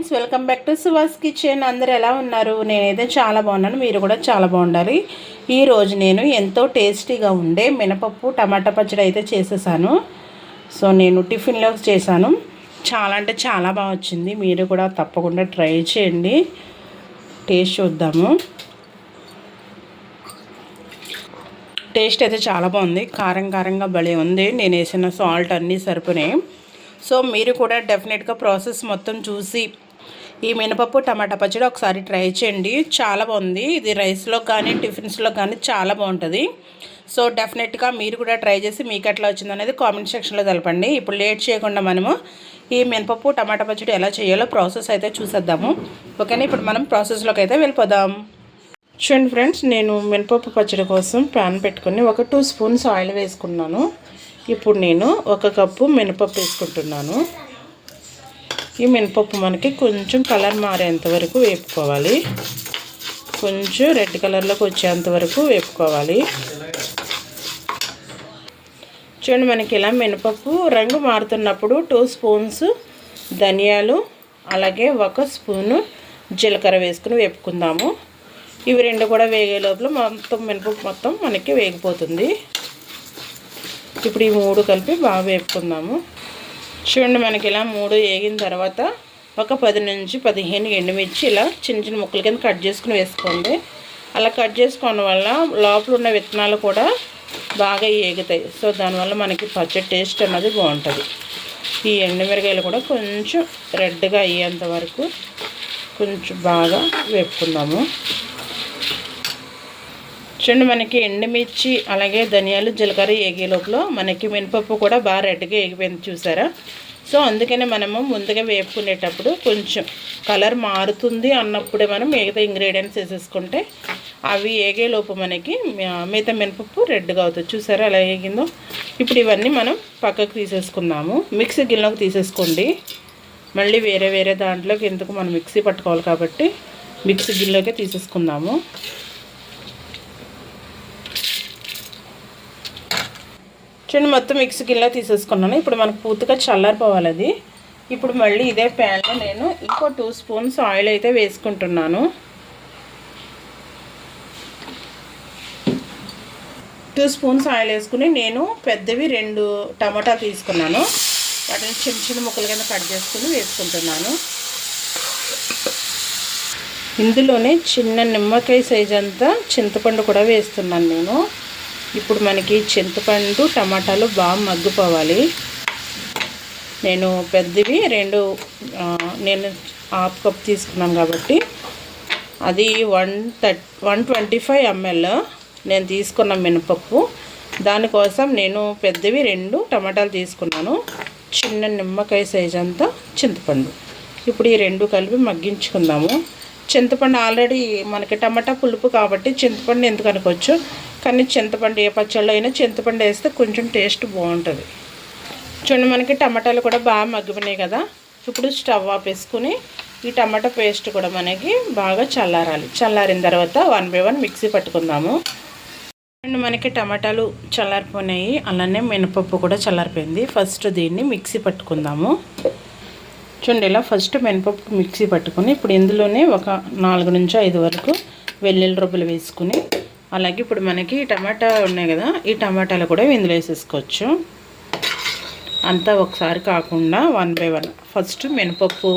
Friends welcome back to Suvas kitchen. అందరు ఎలా ఉన్నారు? నేనైతే చాలా బాగున్నాను. మీరు కూడా చాలా బాగుండాలి. ఈరోజు నేను ఎంతో టేస్టీగా ఉండే మినపప్పు టమాటా పచ్చడి అయితే చేసేసాను. సో నేను టిఫిన్లో చేశాను. చాలా అంటే చాలా బాగా వచ్చింది. మీరు కూడా తప్పకుండా ట్రై చేయండి. టేస్ట్ చూద్దాము. టేస్ట్ అయితే చాలా బాగుంది. కారం కారంగా భలే ఉంది. నేను వేసిన సాల్ట్ అన్నీ సరిపోయినాయి. సో మీరు కూడా డెఫినెట్గా ప్రాసెస్ మొత్తం చూసి ఈ మినపప్పు టమాటా పచ్చడి ఒకసారి ట్రై చేయండి. చాలా బాగుంది. ఇది రైస్లో కానీ టిఫిన్స్లో కానీ చాలా బాగుంటుంది. సో డెఫినెట్గా మీరు కూడా ట్రై చేసి మీకు ఎట్లా వచ్చింది అనేది కామెంట్ సెక్షన్లో తెలపండి. ఇప్పుడు లేట్ చేయకుండా మనము ఈ మినపప్పు టమాటా పచ్చడి ఎలా చేయాలో ప్రాసెస్ అయితే చూసేద్దాము. ఓకేనా? ఇప్పుడు మనం ప్రాసెస్లోకి అయితే వెళ్ళిపోదాం. చూడండి ఫ్రెండ్స్ నేను మినపప్పు పచ్చడి కోసం ప్యాన్ పెట్టుకుని ఒక టూ స్పూన్స్ ఆయిల్ వేసుకున్నాను. ఇప్పుడు నేను ఒక కప్పు మినపప్పు వేసుకుంటున్నాను. ఈ మినపప్పు మనకి కొంచెం కలర్ మారేంత వరకు వేపుకోవాలి. కొంచెం రెడ్ కలర్లోకి వచ్చేంత వరకు వేపుకోవాలి. చూడండి మనకి ఇలా మినపప్పు రంగు మారుతున్నప్పుడు టూ స్పూన్స్ ధనియాలు అలాగే ఒక స్పూను జీలకర్ర వేసుకుని వేపుకుందాము. ఇవి రెండు కూడా వేగే లోపల మొత్తం మినపప్పు మొత్తం మనకి వేగిపోతుంది. ఇప్పుడు ఈ మూడు కలిపి బాగా వేపుకుందాము. చూడండి మనకి ఇలా మూడు వేగిన తర్వాత ఒక పది నుంచి పదిహేను ఎండుమిర్చి ఇలా చిన్న చిన్న ముక్కల కింద కట్ చేసుకుని వేసుకోండి. అలా కట్ చేసుకోవడం వల్ల లోపల ఉన్న విత్తనాలు కూడా బాగా ఏగుతాయి. సో దానివల్ల మనకి పచ్చడి టేస్ట్ అన్నది బాగుంటుంది. ఈ ఎండుమిరకాయలు కూడా కొంచెం రెడ్గా అయ్యేంత వరకు కొంచెం బాగా వేపుకుందాము. చూడండి మనకి ఎండుమిర్చి అలాగే ధనియాలు జీలకర్ర ఏగే లోపల మనకి మినపప్పు కూడా బాగా రెడ్గా ఏగిపోయింది చూసారా? సో అందుకనే మనము ముందుగా వేపుకునేటప్పుడు కొంచెం కలర్ మారుతుంది అన్నప్పుడే మనం మిగతా ఇంగ్రీడియంట్స్ వేసేసుకుంటే అవి ఏగేలోపు మనకి మిగతా మినపప్పు రెడ్గా అవుతుంది. చూసారా అలా ఏగిందో? ఇప్పుడు ఇవన్నీ మనం పక్కకు తీసేసుకుందాము. మిక్సీ గిన్నెలోకి తీసేసుకోండి. మళ్ళీ వేరే వేరే దాంట్లోకి ఎందుకు మనం మిక్సీ పట్టుకోవాలి కాబట్టి మిక్సీ గిన్నెలోకే తీసేసుకుందాము. చూడండి మొత్తం మిక్సీ గిన్నెలో తీసేసుకున్నాను. ఇప్పుడు మనకు పూర్తిగా చల్లారిపోవాలి అది. ఇప్పుడు మళ్ళీ ఇదే ప్యాన్లో నేను ఇంకో టూ స్పూన్స్ ఆయిల్ అయితే వేసుకుంటున్నాను. టూ స్పూన్స్ ఆయిల్ వేసుకుని నేను పెద్దవి రెండు టమాటా తీసుకున్నాను. వాటిని చిన్న చిన్న ముక్కల కింద కట్ చేసుకుని వేసుకుంటున్నాను. ఇందులోనే చిన్న నిమ్మకాయ సైజ్ అంతా చింతపండు కూడా వేస్తున్నాను నేను. ఇప్పుడు మనకి చింతపండు టమాటాలు బాగా మగ్గిపోవాలి. నేను పెద్దవి రెండు నేను హాఫ్ కప్ తీసుకున్నాను కాబట్టి. అది one third one twenty five ML నేను తీసుకున్న మినపప్పు. దానికోసం నేను పెద్దవి రెండు టమాటాలు తీసుకున్నాను. చిన్న నిమ్మకాయ సైజ్ అంతా చింతపండు. ఇప్పుడు ఈ రెండు కలిపి మగ్గించుకుందాము. చింతపండు ఆల్రెడీ మనకి టమాటా పులుపు కాబట్టి చింతపండు ఎందుకు అనుకోవచ్చు? కానీ చింతపండు ఏ పచ్చళ్ళు అయినా చింతపండు వేస్తే కొంచెం టేస్ట్ బాగుంటుంది. చూడండి మనకి టమాటాలు కూడా బాగా మగ్గిపోయినాయి కదా. ఇప్పుడు స్టవ్ ఆపేసుకుని ఈ టమాటా పేస్ట్ కూడా మనకి బాగా చల్లారాలి. చల్లారిన తర్వాత వన్ బై వన్ మిక్సీ పట్టుకుందాము. అండ్ మనకి టమాటాలు చల్లారిపోయినాయి. అలానే మినపప్పు కూడా చల్లారిపోయింది. ఫస్ట్ దీన్ని మిక్సీ పట్టుకుందాము. చూడండి ఇలా ఫస్ట్ మినపప్పు మిక్సీ పట్టుకొని ఇప్పుడు ఇందులోనే ఒక నాలుగు నుంచి ఐదు వరకు వెల్లుల్లి రొబ్బలు వేసుకుని అలాగే ఇప్పుడు మనకి టమాటా ఉన్నాయి కదా ఈ టమాటాలు కూడా ఇందులో వేసేసుకోవచ్చు. అంతా ఒకసారి కాకుండా వన్ బై వన్ ఫస్ట్ మినపప్పు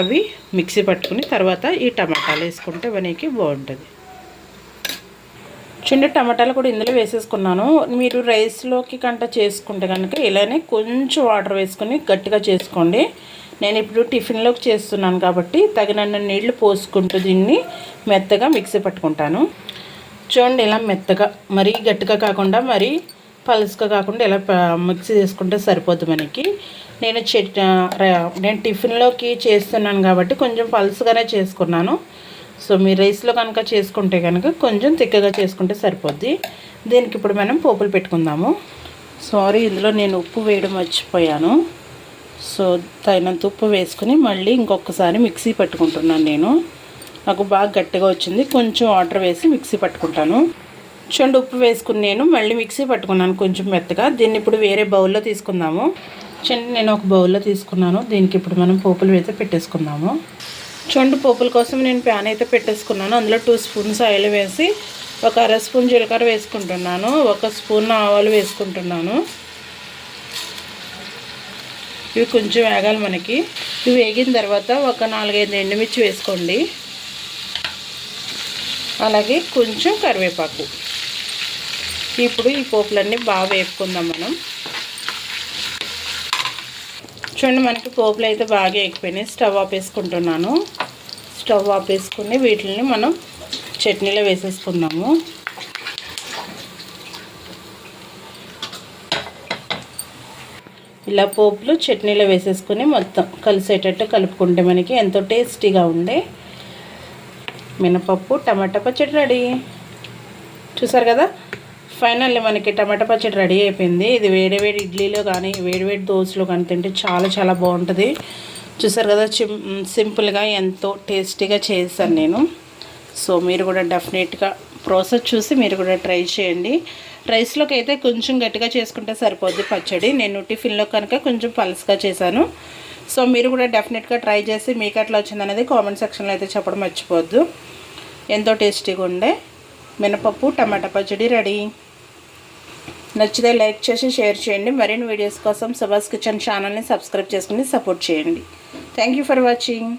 అవి మిక్సీ పట్టుకుని తర్వాత ఈ టమాటాలు వేసుకుంటే మనకి బాగుంటుంది. చిన్న టమాటాలు కూడా ఇందులో వేసేసుకున్నాను. మీరు రైస్లోకి కంట చేసుకుంటే కనుక ఇలానే కొంచెం వాటర్ వేసుకొని గట్టిగా చేసుకోండి. నేను ఇప్పుడు టిఫిన్లోకి చేస్తున్నాను కాబట్టి తగినన్న నీళ్ళు పోసుకుంటూ దీన్ని మెత్తగా మిక్సీ పట్టుకుంటాను. చూడండి ఇలా మెత్తగా మరీ గట్టిగా కాకుండా మరీ పలుసుగా కాకుండా ఇలా మిక్సీ చేసుకుంటే సరిపోద్ది మనకి. నేను చెట్ నేను టిఫిన్లోకి చేస్తున్నాను కాబట్టి కొంచెం పలుసుగానే చేసుకున్నాను. సో మీ రైస్లో కనుక చేసుకుంటే కనుక కొంచెం తిక్కగా చేసుకుంటే సరిపోద్ది. దీనికి ఇప్పుడు మనం పోపులు పెట్టుకుందాము. సారీ ఇందులో నేను ఉప్పు వేయడం మర్చిపోయాను. సో తగినంత ఉప్పు వేసుకుని మళ్ళీ ఇంకొకసారి మిక్సీ పట్టుకుంటున్నాను నేను. నాకు బాగా గట్టిగా వచ్చింది. కొంచెం వాటర్ వేసి మిక్సీ పట్టుకుంటాను. చూడండి ఉప్పు వేసుకుని నేను మళ్ళీ మిక్సీ పట్టుకున్నాను కొంచెం మెత్తగా. దీన్ని ఇప్పుడు వేరే బౌల్లో తీసుకుందాము. చూడండి నేను ఒక బౌల్లో తీసుకున్నాను. దీనికి ఇప్పుడు మనం పోపులు వేసి పెట్టేసుకుందాము. చూడండి పోపుల కోసం నేను ప్యాన్ అయితే పెట్టేసుకున్నాను. అందులో టూ స్పూన్స్ ఆయిల్ వేసి ఒక అర స్పూన్ జీలకర్ర వేసుకుంటున్నాను. ఒక స్పూన్ ఆవాలు వేసుకుంటున్నాను. ఇవి కొంచెం వేగాలి మనకి. ఇవి వేగిన తర్వాత ఒక నాలుగైదు ఎండుమిర్చి వేసుకోండి. అలాగే కొంచెం కరివేపాకు. ఇప్పుడు ఈ పోపులన్నీ బాగా వేపుకుందాం మనం. చూడండి మనకి పోపులు అయితే బాగా ఎక్కిపోయినాయి స్టవ్ ఆపేసుకుంటున్నాను. స్టవ్ ఆపేసుకుని వీటిని మనం చట్నీలో వేసేసుకుందాము. ఇలా పోపులు చట్నీలో వేసేసుకుని మొత్తం కలిసేటట్టు కలుపుకుంటే మనకి ఎంతో టేస్టీగా ఉండే మినపప్పు టమాటా పచ్చడి రెడీ. చూసారు కదా? ఫైనల్లీ మనకి టమాటా పచ్చడి రెడీ అయిపోయింది. ఇది వేడి వేడి ఇడ్లీలో కానీ వేడివేడి దోశలో కానీ తింటే చాలా చాలా బాగుంటుంది. చూసారు కదా చిమ్ సింపుల్గా ఎంతో టేస్టీగా చేశాను నేను. సో మీరు కూడా డెఫినెట్గా ప్రాసెస్ చూసి మీరు కూడా ట్రై చేయండి. రైస్లోకి అయితే కొంచెం గట్టిగా చేసుకుంటే సరిపోద్ది పచ్చడి. నేను టిఫిన్లో కనుక కొంచెం పల్స్గా చేశాను. సో మీరు కూడా డెఫినెట్గా ట్రై చేసి మీకు ఎట్లా వచ్చిందనేది కామెంట్ సెక్షన్లో అయితే చెప్పడం మర్చిపోవద్దు ఎంతో టేస్టీగా ఉండే. మినపప్పు టమాటా పచ్చడి రెడీ. నచ్చితే లైక్ చేసి షేర్ చేయండి. మరిన్ని వీడియోస్ కోసం సుభాష్ కిచెన్ ఛానల్ని సబ్స్క్రైబ్ చేసుకుని సపోర్ట్ చేయండి. Thank you for watching.